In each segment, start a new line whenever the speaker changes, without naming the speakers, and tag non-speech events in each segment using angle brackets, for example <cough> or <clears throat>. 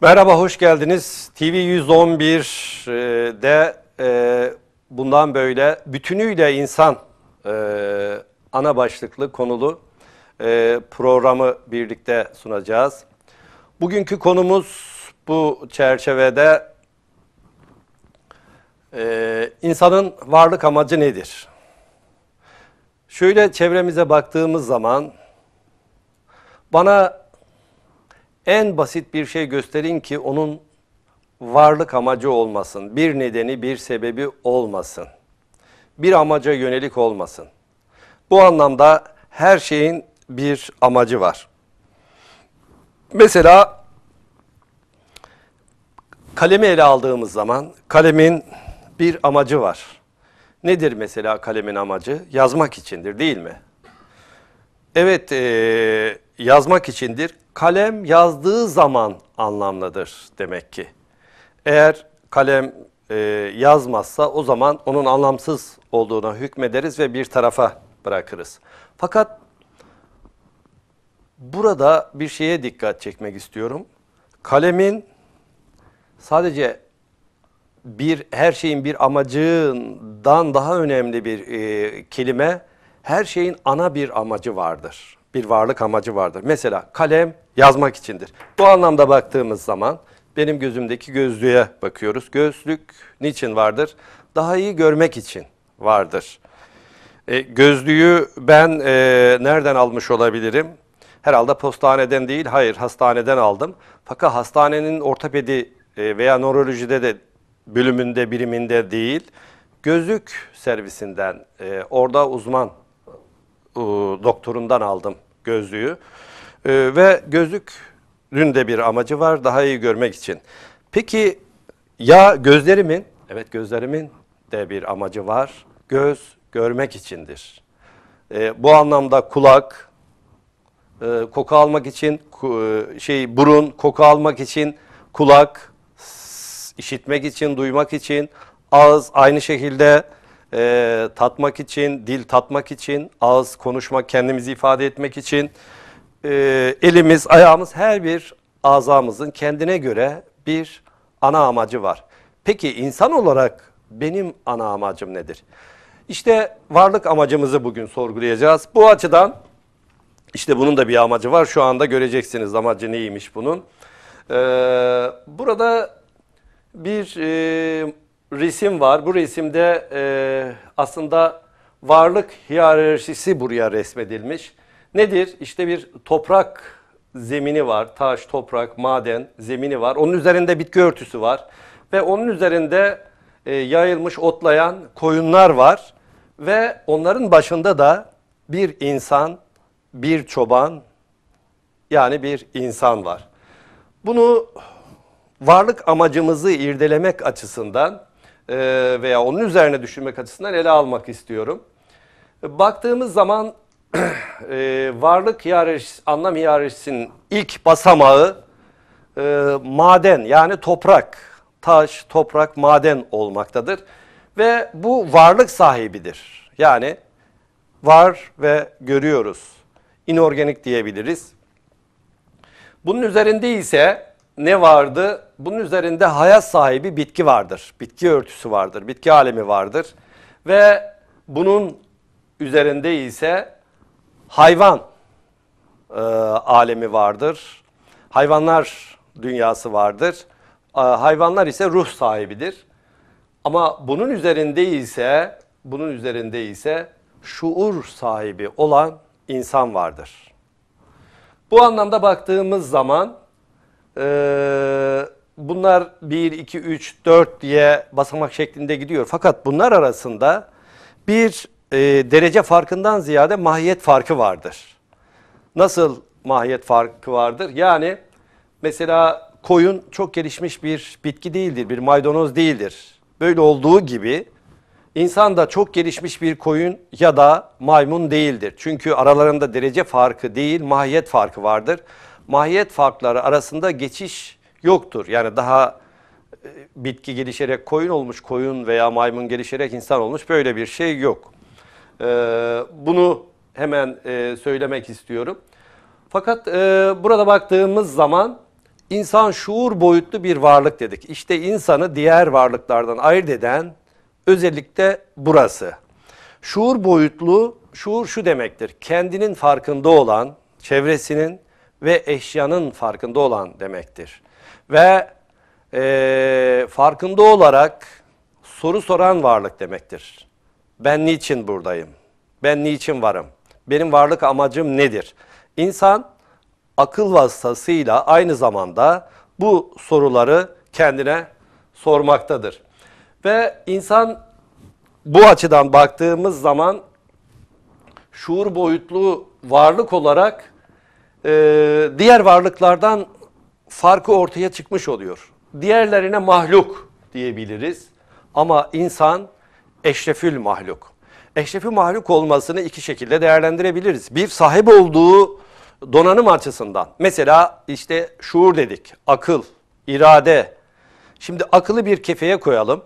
Merhaba, hoş geldiniz. TV 111'de e, bundan böyle bütünüyle insan e, ana başlıklı konulu e, programı birlikte sunacağız. Bugünkü konumuz bu çerçevede e, insanın varlık amacı nedir? Şöyle çevremize baktığımız zaman bana en basit bir şey gösterin ki onun varlık amacı olmasın. Bir nedeni, bir sebebi olmasın. Bir amaca yönelik olmasın. Bu anlamda her şeyin bir amacı var. Mesela kalemi ele aldığımız zaman kalemin bir amacı var. Nedir mesela kalemin amacı? Yazmak içindir değil mi? Evet, e, yazmak içindir. Kalem yazdığı zaman anlamlıdır demek ki. Eğer kalem e, yazmazsa o zaman onun anlamsız olduğuna hükmederiz ve bir tarafa bırakırız. Fakat burada bir şeye dikkat çekmek istiyorum. Kalemin sadece bir her şeyin bir amacından daha önemli bir e, kelime her şeyin ana bir amacı vardır. Bir varlık amacı vardır. Mesela kalem yazmak içindir. Bu anlamda baktığımız zaman benim gözümdeki gözlüğe bakıyoruz. Gözlük niçin vardır? Daha iyi görmek için vardır. E, gözlüğü ben e, nereden almış olabilirim? Herhalde postaneden değil, hayır hastaneden aldım. Fakat hastanenin ortopedi e, veya nörolojide de bölümünde, biriminde değil, gözlük servisinden, e, orada uzman e, doktorundan aldım gözlüğü. E, ve gözlüğün de bir amacı var, daha iyi görmek için. Peki ya gözlerimin, evet gözlerimin de bir amacı var. Göz görmek içindir. E, bu anlamda kulak, e, koku almak için, e, şey burun, koku almak için kulak, işitmek için, duymak için, ağız aynı şekilde e, tatmak için, dil tatmak için, ağız konuşmak, kendimizi ifade etmek için, e, elimiz, ayağımız her bir azamızın kendine göre bir ana amacı var. Peki insan olarak benim ana amacım nedir? İşte varlık amacımızı bugün sorgulayacağız. Bu açıdan işte bunun da bir amacı var. Şu anda göreceksiniz amacı neymiş bunun. Ee, burada bir e, resim var. Bu resimde e, aslında varlık hiyerarşisi buraya resmedilmiş. Nedir? İşte bir toprak zemini var. Taş, toprak, maden zemini var. Onun üzerinde bitki örtüsü var. Ve onun üzerinde e, yayılmış otlayan koyunlar var. Ve onların başında da bir insan, bir çoban yani bir insan var. Bunu varlık amacımızı irdelemek açısından veya onun üzerine düşünmek açısından ele almak istiyorum. Baktığımız zaman <clears throat> e, varlık hiyerarşisi, anlam hiyerarşisinin ilk basamağı e, maden yani toprak, taş, toprak, maden olmaktadır. Ve bu varlık sahibidir. Yani var ve görüyoruz. İnorganik diyebiliriz. Bunun üzerinde ise ne vardı? Bunun üzerinde hayat sahibi bitki vardır. Bitki örtüsü vardır. Bitki alemi vardır. Ve bunun üzerinde ise hayvan e, alemi vardır. Hayvanlar dünyası vardır. E, hayvanlar ise ruh sahibidir. Ama bunun üzerinde ise bunun üzerinde ise şuur sahibi olan insan vardır. Bu anlamda baktığımız zaman ee, bunlar 1, 2, 3, 4 diye basamak şeklinde gidiyor. Fakat bunlar arasında bir e, derece farkından ziyade mahiyet farkı vardır. Nasıl mahiyet farkı vardır? Yani mesela koyun çok gelişmiş bir bitki değildir, bir maydanoz değildir. Böyle olduğu gibi insan da çok gelişmiş bir koyun ya da maymun değildir. Çünkü aralarında derece farkı değil, mahiyet farkı vardır mahiyet farkları arasında geçiş yoktur. Yani daha e, bitki gelişerek koyun olmuş, koyun veya maymun gelişerek insan olmuş böyle bir şey yok. Ee, bunu hemen e, söylemek istiyorum. Fakat e, burada baktığımız zaman İnsan şuur boyutlu bir varlık dedik. İşte insanı diğer varlıklardan ayırt eden özellikle burası. Şuur boyutlu, şuur şu demektir. Kendinin farkında olan, çevresinin ve eşyanın farkında olan demektir. Ve e, farkında olarak soru soran varlık demektir. Ben niçin buradayım? Ben niçin varım? Benim varlık amacım nedir? İnsan akıl vasıtasıyla aynı zamanda bu soruları kendine sormaktadır. Ve insan bu açıdan baktığımız zaman şuur boyutlu varlık olarak e, diğer varlıklardan farkı ortaya çıkmış oluyor. Diğerlerine mahluk diyebiliriz ama insan eşrefül mahluk. Eşrefül mahluk olmasını iki şekilde değerlendirebiliriz. Bir sahip olduğu donanım açısından. Mesela işte şuur dedik, akıl, irade. Şimdi akıllı bir kefeye koyalım.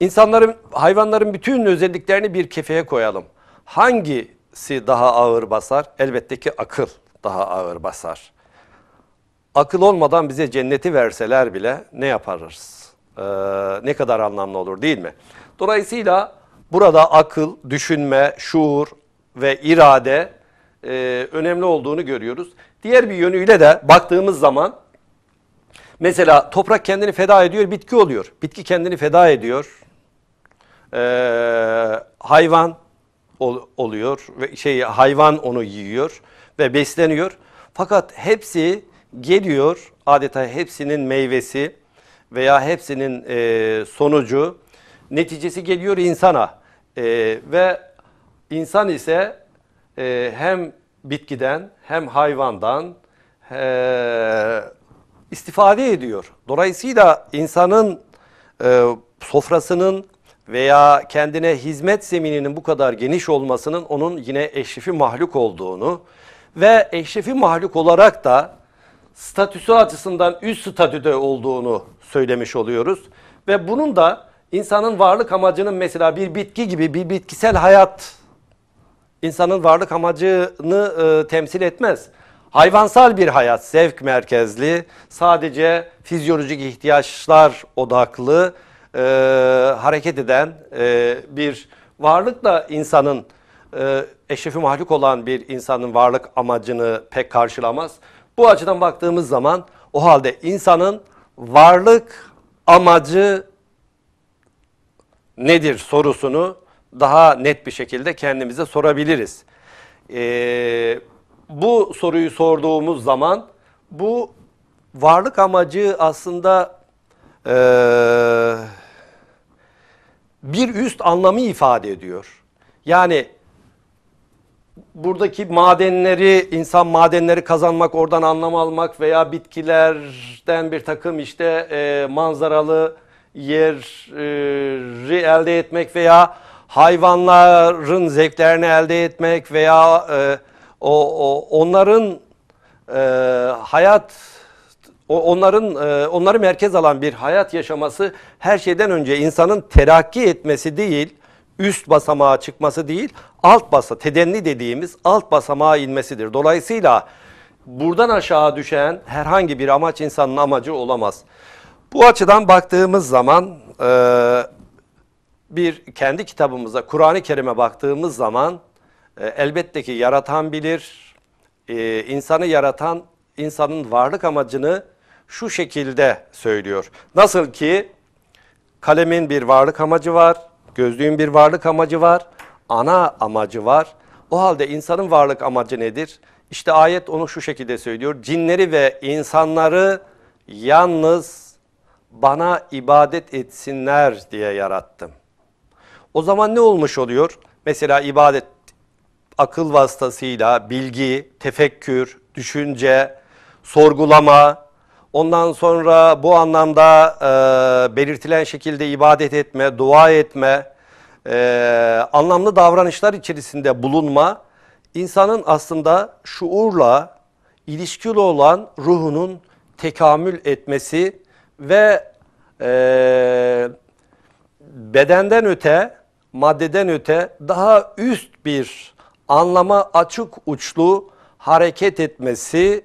İnsanların, hayvanların bütün özelliklerini bir kefeye koyalım. Hangisi daha ağır basar? Elbette ki akıl daha ağır basar. Akıl olmadan bize cenneti verseler bile ne yaparız? Ee, ne kadar anlamlı olur değil mi? Dolayısıyla burada akıl, düşünme, şuur ve irade e, önemli olduğunu görüyoruz. Diğer bir yönüyle de baktığımız zaman mesela toprak kendini feda ediyor, bitki oluyor. Bitki kendini feda ediyor. Ee, hayvan ol, oluyor ve şey hayvan onu yiyor ve besleniyor. Fakat hepsi geliyor adeta hepsinin meyvesi veya hepsinin e, sonucu neticesi geliyor insana e, ve insan ise e, hem bitkiden hem hayvandan e, istifade ediyor. Dolayısıyla insanın e, sofrasının veya kendine hizmet zemininin bu kadar geniş olmasının onun yine eşrefi mahluk olduğunu ve eşrefi mahluk olarak da statüsü açısından üst statüde olduğunu söylemiş oluyoruz. Ve bunun da insanın varlık amacının mesela bir bitki gibi bir bitkisel hayat insanın varlık amacını e, temsil etmez. Hayvansal bir hayat, zevk merkezli, sadece fizyolojik ihtiyaçlar odaklı e, hareket eden e, bir varlıkla insanın e, eşrefi mahluk olan bir insanın varlık amacını pek karşılamaz. Bu açıdan baktığımız zaman o halde insanın varlık amacı nedir sorusunu daha net bir şekilde kendimize sorabiliriz. Ee, bu soruyu sorduğumuz zaman bu varlık amacı aslında e, bir üst anlamı ifade ediyor. Yani buradaki madenleri, insan madenleri kazanmak, oradan anlam almak veya bitkilerden bir takım işte e, manzaralı yeri elde etmek veya hayvanların zevklerini elde etmek veya e, o, o onların e, hayat onların e, onları merkez alan bir hayat yaşaması her şeyden önce insanın terakki etmesi değil, üst basamağa çıkması değil, alt basa tedenni dediğimiz alt basamağa inmesidir. Dolayısıyla buradan aşağı düşen herhangi bir amaç insanın amacı olamaz. Bu açıdan baktığımız zaman e, bir kendi kitabımıza Kur'an-ı Kerim'e baktığımız zaman e, elbette ki yaratan bilir, e, insanı yaratan insanın varlık amacını şu şekilde söylüyor. Nasıl ki kalemin bir varlık amacı var, gözlüğün bir varlık amacı var, ana amacı var. O halde insanın varlık amacı nedir? İşte ayet onu şu şekilde söylüyor. Cinleri ve insanları yalnız bana ibadet etsinler diye yarattım. O zaman ne olmuş oluyor? Mesela ibadet akıl vasıtasıyla bilgi, tefekkür, düşünce, sorgulama, ondan sonra bu anlamda e, belirtilen şekilde ibadet etme, dua etme, e, anlamlı davranışlar içerisinde bulunma, insanın aslında şuurla ilişkili olan ruhunun tekamül etmesi ve e, bedenden öte, maddeden öte daha üst bir anlama açık uçlu hareket etmesi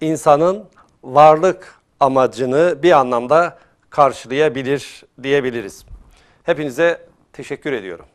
insanın varlık amacını bir anlamda karşılayabilir diyebiliriz. Hepinize teşekkür ediyorum.